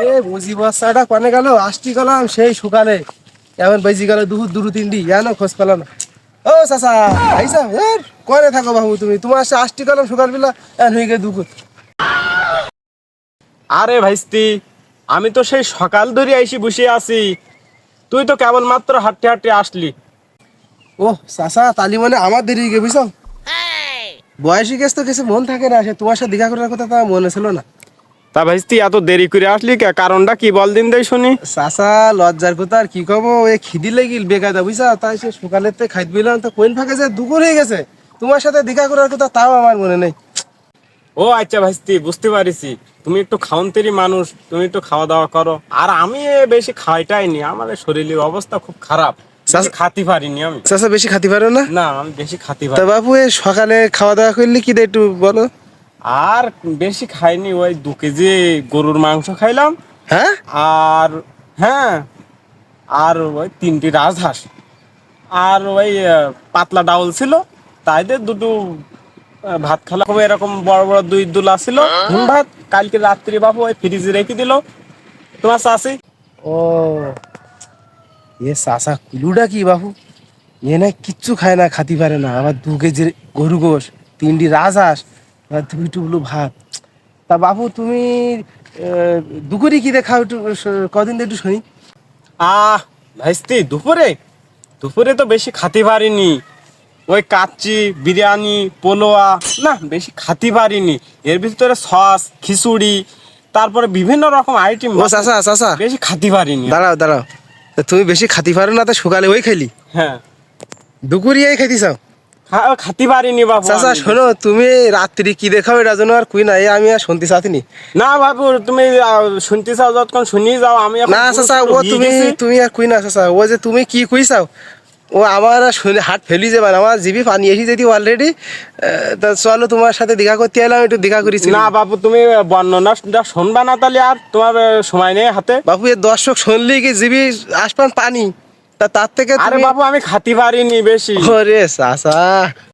এ বুঝি বস্তাটা কনে গেল আসটি গেলাম সেই সকালে এখন বেজি গেল দুপুর দুটো তিনটি জানো খোঁজ পেলাম ও চাচা আইসা এর করে থাকো বাবু তুমি? তোমার সে আসটি গেলাম সকালবেলা এখন হয়ে গেছে দুপুর আরে ভাইস্তি আমি তো সেই সকাল ধরে আইসি বসে আছি। তুই তো কেবল মাত্র হাঁটতে হাঁটতে আসলি। ও চাচা তালি মানে আমার দেরি হয়ে গেছে বুঝছ? বয়সী গেছ তো কিছু মন থাকে না সে তোমার সাথে দেখা করার কথা তো আমার মনে ছিল না। তা ভাইস্তি এত দেরি করে আসলি কে? কারণটা কি বল দিন দেই শুনি। চাচা লজ্জার কথা আর কি কব? ওই খিদি লেগিল বেকায়দা বুঝছা? তাই সে সকালের থেকে খাইতে দিলাম তো কোন ফাঁকে যে দুপুর হয়ে গেছে। তোমার সাথে দেখা করার কথা তাও আমার মনে নেই। ও আচ্ছা ভাইস্তি বুঝতে পারিছি তুমি একটু খাওনতেরই মানুষ তুমি একটু খাওয়া দাওয়া করো। আর আমি এ বেশি খাইটাইনি আমার এই শরীরের অবস্থা খুব খারাপ। খাতি পারিনি আমি। চাচা বেশি খাতি পারো না? না আমি বেশি খাতি তা পারি বাবু এই সকালে খাওয়া দাওয়া করলে কি দেয় একটু বলো। আর বেশি খাইনি ওই দু কেজি গরুর মাংস খাইলাম। হ্যাঁ? আর হ্যাঁ আর ওই তিনটি রাজহাঁস। আর ওই পাতলা ডাউল ছিল তাই দিয়ে দুটো ভাত খেলাম। এরকম বড় বড় দুই দুলা ছিল। ভাত কালকে রাত্রি বাবু ওই ফ্রিজে রেখে দিল। তোমার চাষি? ও এ চাচা কুলুটা কি বাবু? এ না কিচ্ছু খায় না খাতি পারে না। আবার দু কেজির গরু গোশ তিনটি রাজহাঁস। আবার দুই টুকলো ভাত তা বাবু তুমি দুপুরে কি দেখাও একটু কদিন একটু শুনি। আহ ভাইস্তি দুপুরে? দুপুরে তো বেশি খাতে পারিনি ওই কাচ্চি বিরিয়ানি পোলোয়া না বেশি খাতে পারিনি এর ভিতরে সস খিচুড়ি তারপরে বিভিন্ন রকম আইটেম চাচা চাচা বেশি খাতে পারিনি দাঁড়াও দাঁড়াও। তা তুমি বেশি খাতি পারো না তা সকালে ওই খেলি হ্যাঁ। দুপুরিয়াই খাইতে চাও? খাতে পারিনি বাবু চাচা শোনো তুমি রাত্রি কি দেখাও এটা জন্য আর কুই না এ আমি আর শুনতে চাচ্ছিনি না বাবু তুমি শুনতে চাও যতক্ষণ শুনি যাও আমি না চাচা ও তুমি তুমি আর কুই না চাচা ও যে তুমি কি কুই চাও ও আমার শুনে হাট ফেলি যাবে না আমার জিবি পানি এসে যেটি অলরেডি তা চলো তোমার সাথে দেখা করতে এলাম একটু দেখা করেছি। না বাবু তুমি বর্ণনা শুনবা না তাহলে আর তোমার সময় নেই হাতে। বাবু এ দর্শক শুনলেই কি জিবি আসপান পানি? তা তার থেকে আরে বাবু আমি খাতি পারিনি বেশি। ওরে চাচা